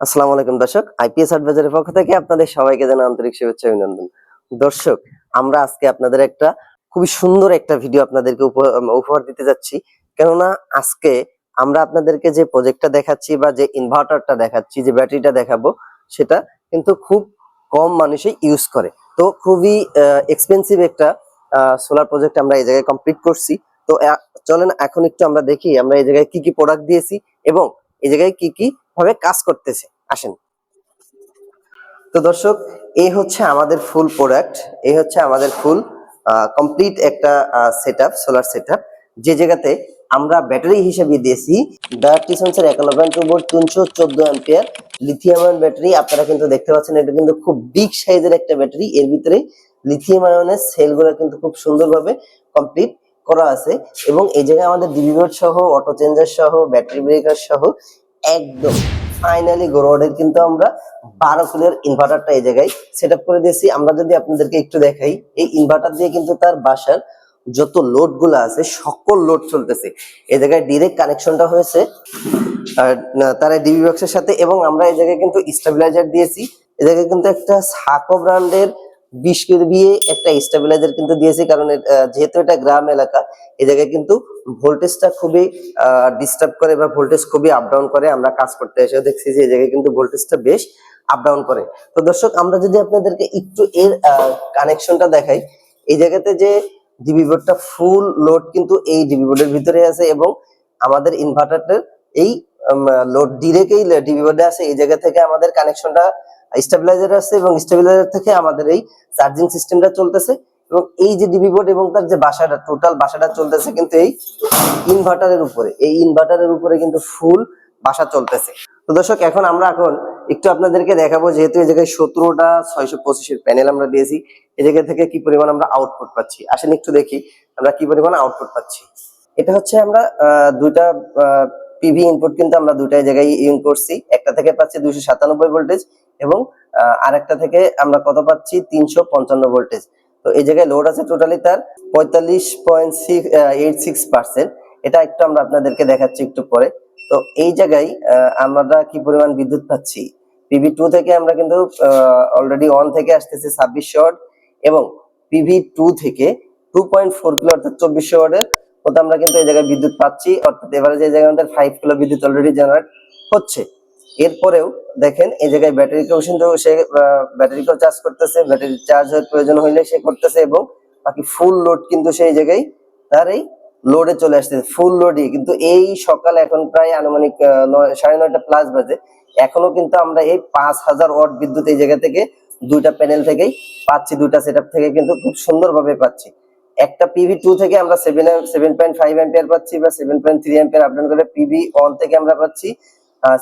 আসসালামু আলাইকুম দর্শক আইপিএস অ্যাডভাইজারের পক্ষ থেকে আপনাদের সবাইকে জানাই আন্তরিক শুভেচ্ছা অভিনন্দন। দর্শক, আমরা আজকে আপনাদের একটা খুবই সুন্দর একটা ভিডিও আপনাদেরকে উপ- উপহার দিতে যাচ্ছি। কেননা আজকে আমরা আপনাদেরকে যে প্রজেক্টটা দেখাচ্ছি বা যে ইনভার্টারটা দেখাচ্ছি, যে ব্যাটারিটা দেখাবো, সেটা কিন্তু খুব কম মানুষই ইউজ করে। তো খুবই এক্সপেন্সিভ একটা সোলার প্রজেক্ট আমরা এই জায়গায় কমপ্লিট করছি। তো চলেন এখন একটু আমরা দেখি আমরা এই জায়গায় কি কি প্রোডাক্ট দিয়েছি এবং এই জায়গায় কি কি ভাবে কাজ করতেছে। আসেন। তো দর্শক এই হচ্ছে আমাদের ফুল প্রোডাক্ট এই হচ্ছে আমাদের ফুল কমপ্লিট একটা সেটআপ সোলার সেটআপ যে জায়গাতে আমরা ব্যাটারি হিসেবে দিয়েছি ডায়ারটি সেন্সার একান্ন টু বোর্ড তিনশো চোদ্দ অ্যাম্পিয়ার লিথিয়াম আয়ন ব্যাটারি আপনারা কিন্তু দেখতে পাচ্ছেন, এটা কিন্তু খুব বিগ সাইজের একটা ব্যাটারি এর ভিতরে লিথিয়াম আয়নের সেলগুলো কিন্তু খুব সুন্দরভাবে কমপ্লিট করা আছে। এবং এই জায়গায় আমাদের ডিবি বোর্ড সহ অটো চেঞ্জার সহ ব্যাটারি ব্রেকার সহ একদম। ফাইনালি গোরোডের কিন্তু আমরা বারো কিলোর ইনভার্টারটা এই জায়গায় সেট করে দিয়েছি। আমরা যদি আপনাদেরকে একটু দেখাই, এই ইনভার্টার দিয়ে কিন্তু তার বাসার যত লোডগুলো আছে, সকল লোড চলতেছে। এই জায়গায় ডিরেক্ট কানেকশনটা হয়েছে, আর তার ডিবি বক্সের সাথে, এবং আমরা এই জায়গায় কিন্তু স্টেবিলাইজার দিয়েছি। এই জায়গায় কিন্তু একটা সাকো ব্র্যান্ডের বিশ কেবিএ একটা স্টেবিলাইজার কিন্তু দিয়েছি, কারণ যেহেতু এটা গ্রাম এলাকা, এ জায়গায় কিন্তু ভোল্টেজটা খুবই ডিস্টার্ব করে বা ভোল্টেজ খুবই আপ ডাউন করে। আমরা কাজ করতে এসে দেখছি যে এই জায়গায় কিন্তু ভোল্টেজটা বেশ আপ ডাউন করে। তো দর্শক, আমরা যদি আপনাদেরকে একটু এর কানেকশনটা দেখাই, এই জায়গাতে যে ডিবি বোর্ডটা ফুল লোড কিন্তু এই ডিবি বোর্ডের ভিতরে আছে এবং আমাদের ইনভার্টারটার এই লোড ডিরেক্ট এই ডিবি বোর্ডে আছে। এই জায়গা থেকে আমাদের কানেকশনটা স্টেবিলাইজার আছে এবং স্টেবিলাইজার থেকে আমাদের এই চার্জিং সিস্টেমটা চলতেছে। এবং এই যে ডিবি বোর্ড এবং তার যে বাসাটা টোটাল বাসাটা চলতেছে কিন্তু এই ইনভার্টারের উপরে। এই ইনভার্টারের উপরে কিন্তু ফুল বাসা চলতেছে। তো দর্শক, এখন আমরা এখন একটু আপনাদেরকে দেখাবো যেহেতু এই জায়গায় সতেরোটা ছয়শো পঁচিশের প্যানেল আমরা দিয়েছি, এই জায়গা থেকে কি পরিমাণ আমরা আউটপুট পাচ্ছি? আসেন একটু দেখি আমরা কি পরিমাণ আউটপুট পাচ্ছি। এটা হচ্ছে আমরা দুইটা পিভি ইনপুট কিন্তু আমরা দুইটাই জায়গায় ইউন করছি। একটা থেকে পাচ্ছি দুইশো সাতানব্বই ভোল্টেজ এবং আরেকটা থেকে আমরা কত পাচ্ছি? তিনশো পঞ্চান্ন ভোল্টেজ তো এই জায়গায় লোড আছে টোটালি তার পঁয়তাল্লিশ point six eight six percent এটা একটু আমরা আপনাদেরকে দেখাচ্ছি একটু পরে। তো এই জায়গায় আমরা কি পরিমাণ বিদ্যুৎ পাচ্ছি? পিভি টু থেকে আমরা কিন্তু অলরেডি অন থেকে আসতেছে ছাব্বিশ ওয়াট এবং পিভি টু থেকে টু পয়েন্ট ফোর কিলো অর্থাৎ চব্বিশ ওয়াটের মতো আমরা কিন্তু এই জায়গায় বিদ্যুৎ পাচ্ছি। অর্থাৎ এবারে যে জায়গায় আমাদের ফাইভ কিলো বিদ্যুৎ অলরেডি জেনারেট হচ্ছে। এরপরেও দেখেন, এই জায়গায় ব্যাটারিকেও কিন্তু সে ব্যাটারিকেও চার্জ করতেছে, ব্যাটারি চার্জ হওয়ার প্রয়োজন হইলে সে করতেছে এবং বাকি ফুল লোড কিন্তু সেই জায়গায় তার এই লোডে চলে আসতেছে ফুল লোডই কিন্তু এই সকাল এখন প্রায় আনুমানিক সাড়ে নয়টা প্লাস বাজে। এখনও কিন্তু আমরা এই পাঁচ হাজার ওয়াট বিদ্যুৎ এই জায়গা থেকে দুইটা প্যানেল থেকেই পাচ্ছি, দুইটা সেটআপ থেকে কিন্তু খুব সুন্দরভাবে পাচ্ছি। একটা পিভি টু থেকে আমরা seven seven point five ampere পাচ্ছি বা seven point three ampere up down করে পিভি ওয়ান থেকে আমরা পাচ্ছি।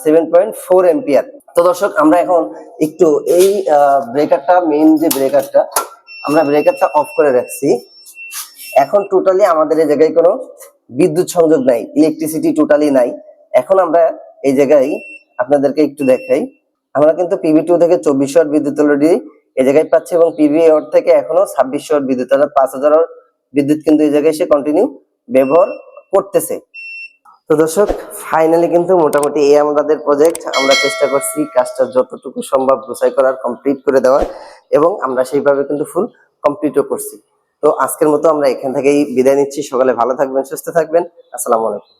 সেভেন পয়েন্ট ফোর এম্পিয়ার তো দর্শক, আমরা এখন একটু এই ব্রেকারটা মেইন যে ব্রেকারটা আমরা ব্রেকারটা অফ করে রাখছি। এখন টোটালি আমাদের এই জায়গায় কোনো বিদ্যুৎ সংযোগ নাই ইলেকট্রিসিটি টোটালি নাই। এখন আমরা এই জায়গায় আপনাদেরকে একটু দেখাই। আমরা কিন্তু পিভি টু থেকে চব্বিশ ওয়াট বিদ্যুৎ অলরেডি এই জায়গায় পাচ্ছি এবং পিভি ওয়াট থেকে এখনও ছাব্বিশ ওয়াট বিদ্যুৎ, অর্থাৎ পাঁচ হাজার বিদ্যুৎ কিন্তু এই জায়গায় সে কন্টিনিউ ব্যবহার করতেছে। তো দর্শক ফাইনালি কিন্তু মোটামুটি এই আমাদের প্রজেক্ট। আমরা চেষ্টা করছি কাজটা যতটুকু সম্ভব গোসাই করার কমপ্লিট করে দেওয়ার এবং আমরা সেইভাবে কিন্তু ফুল কমপ্লিটও করছি। তো আজকের মতো আমরা এখান থেকেই বিদায় নিচ্ছি। সকালে ভালো থাকবেন, সুস্থ থাকবেন। আসসালামু আলাইকুম।